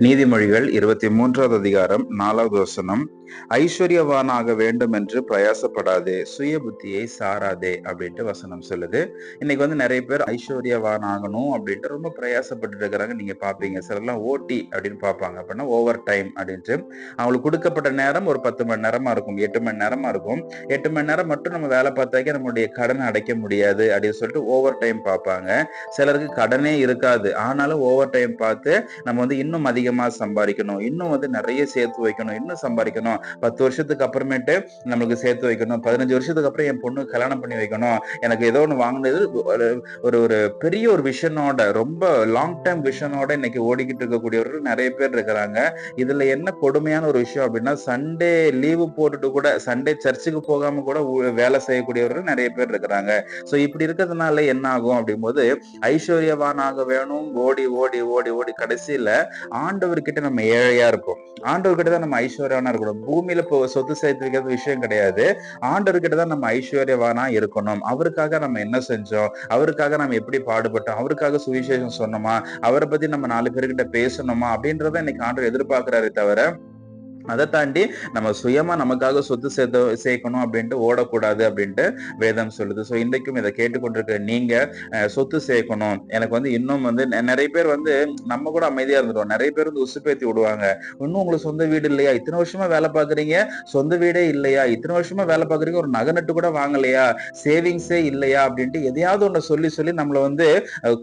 நீதிமொழிகள் இருபத்தி மூன்றாவது அதிகாரம் நாலாவது வசனம் ஐஸ்வர்யவானாக வேண்டும் என்று பிரயாசப்படாதே சுய புத்தியை சாராதே அப்படின்ட்டு வசனம் சொல்லுது. இன்னைக்கு வந்து நிறைய பேர் ஐஸ்வர்யவான் ஆகணும் அப்படின்ட்டு ரொம்ப பிரயாசப்பட்டு இருக்கிறாங்க. நீங்க பாப்பீங்க சிலர்லாம் ஓட்டி அப்படின்னு பார்ப்பாங்க அப்படின்னா ஓவர் டைம் அப்படின்ட்டு. அவங்களுக்கு கொடுக்கப்பட்ட நேரம் ஒரு பத்து மணி நேரமா இருக்கும் எட்டு மணி நேரமா இருக்கும். எட்டு மணி நேரம் மட்டும் நம்ம வேலை பார்த்தாக்கே நம்மளுடைய கடனை அடைக்க முடியாது அப்படின்னு சொல்லிட்டு ஓவர் டைம் பார்ப்பாங்க சிலருக்கு கடனே இருக்காது. ஆனாலும் ஓவர் டைம் பார்த்து நம்ம வந்து இன்னும் அதிகமா சம்பாதிக்கணும் இன்னும் வந்து நிறைய சேர்த்து வைக்கணும் இன்னும் சம்பாதிக்கணும். பத்து வருஷத்துக்கு அப்புறமேட்டு நம்மளுக்கு சேர்த்து வைக்கணும். பதினஞ்சு வருஷத்துக்கு அப்புறம் என் பொண்ணு கல்யாணம் பண்ணி வைக்கணும். எனக்கு ஏதோ ஒன்று வாங்கினது ஒரு ஒரு ஒரு பெரிய ஒரு விஷனோட ரொம்ப லாங் டைம் விஷனோட இன்னைக்கு ஓடிக்கிட்டு இருக்கக்கூடியவர்கள் நிறைய பேர் இருக்கிறாங்க. இதுல என்ன கொடுமையான ஒரு விஷயம் அப்படின்னா சண்டே லீவு போட்டுட்டு கூட சண்டே சர்ச்சுக்கு போகாம கூட வேலை செய்யக்கூடியவர்கள் நிறைய பேர் இருக்கிறாங்க. ஸோ இப்படி இருக்கிறதுனால என்ன ஆகும் அப்படிங்கும்போது ஐஸ்வர்யவானாக வேணும் ஓடி ஓடி ஓடி ஓடி கடைசியில ஆண்டவர்கிட்ட நம்ம ஏழையா இருப்போம். ஆண்டவர்கிட்ட தான் நம்ம ஐஸ்வர்யவானா இருக்கணும். பூமியில இப்போ சொத்து சேர்த்து வைக்கிறது விஷயம் கிடையாது. ஆண்டவர்கிட்ட தான் நம்ம ஐஸ்வர்யவானா இருக்கணும். அவருக்காக நம்ம என்ன செஞ்சோம்? அவருக்காக நம்ம எப்படி பாடுபட்டோம்? அவருக்காக சுவிசேஷம் சொன்னோமா? அவரை பத்தி நம்ம நாலு பேர்கிட்ட பேசணுமா? அப்படின்றத இன்னைக்கு ஆண்டவர் எதிர்பார்க்கிறாரே தவிர அதை தாண்டி நம்ம சுயமா நமக்காக சொத்து சேர்த்து சேர்க்கணும் அப்படின்ட்டு ஓடக்கூடாது அப்படின்ட்டு வேதம் சொல்லுது. ஸோ இன்றைக்கும் இதை கேட்டுக்கொண்டிருக்க நீங்க அஹ், சொத்து சேர்க்கணும். எனக்கு வந்து இன்னும் வந்து நெ- நிறைய பேர் வந்து நம்ம கூட அமைதியா இருந்துருவோம் நிறைய பேர் வந்து உசுப்பேத்தி விடுவாங்க. இன்னும் உங்களுக்கு சொந்த வீடு இல்லையா? இத்தனை வருஷமா வேலை பாக்குறீங்க சொந்த வீடே இல்லையா? இத்தனை வருஷமா வேலை பாக்குறீங்க ஒரு நகை நட்டு கூட வாங்கலையா? சேவிங்ஸே இல்லையா? அப்படின்ட்டு எதையாவது ஒண்ணு சொல்லி சொல்லி நம்மள வந்து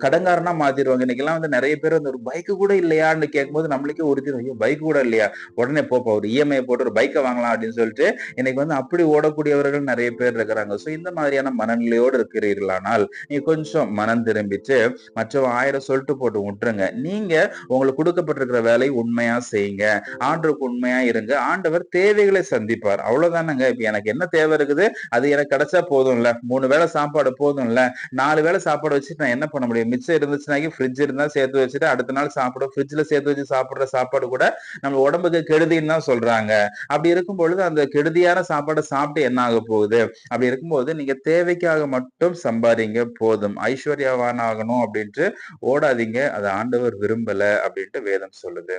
கடங்காரனா மாத்திடுவாங்க. இன்னைக்கெல்லாம் வந்து நிறைய பேர் வந்து ஒரு பைக்கு கூட இல்லையான்னு கேட்கும்போது நம்மளுக்கே உறுதி. ஐயோ பைக் கூட இல்லையா? உடனே போப்பா ஒரு இஎம்ஐ போட்டு ஒரு பைக்கை வாங்கலாம் அப்படின்னு சொல்லிட்டு இன்னைக்கு வந்து அப்படி ஓடக்கூடியவர்கள் நிறைய பேர் இருக்கிறாங்க. ஸோ இந்த மாதிரியான மனநிலையோடு இருக்கிறீர்களானால் நீ கொஞ்சம் மனம் திரும்பிட்டு மற்றவங்க ஆயிரம் சொல்லிட்டு போட்டு விட்டுருங்க. நீங்க உங்களுக்கு கொடுக்கப்பட்டிருக்கிற வேலை உண்மையா செய்யுங்க. ஆண்டவருக்கு உண்மையா இருங்க. ஆண்டவர் தேவைகளை சந்திப்பார். அவ்வளவுதானங்க. இப்ப எனக்கு என்ன தேவை இருக்குது? அது எனக்கு கிடைச்சா போதும்ல. மூணு வேளை சாப்பாடு போதும்ல. நாலு வேளை சாப்பாடு வச்சுட்டு நான் என்ன பண்ண முடியும்? மிச்சம் இருந்துச்சுனாக்கி ஃப்ரிட்ஜ் இருந்தா சேர்த்து வச்சுட்டு அடுத்த நாள் சாப்பிடும். ஃப்ரிட்ஜ்ல சேர்த்து வச்சு சாப்பிடுற சாப்பாடு கூட நம்ம உடம்புக்கு கெடுதின்னு தான் சொல்றாங்க. அப்படி இருக்கும் பொழுது அந்த கெடுதியான சாப்பாடை சாப்பிட்டு என்ன ஆக போகுது? அப்படி இருக்கும்போது நீங்க தேவைக்காக மட்டும் சம்பாதிங்க போதும். ஐஸ்வர்யவான் ஆகணும் அப்படின்ட்டு ஓடாதீங்க. அதை ஆண்டவர் விரும்பல அப்படின்ட்டு வேதம் சொல்லுது.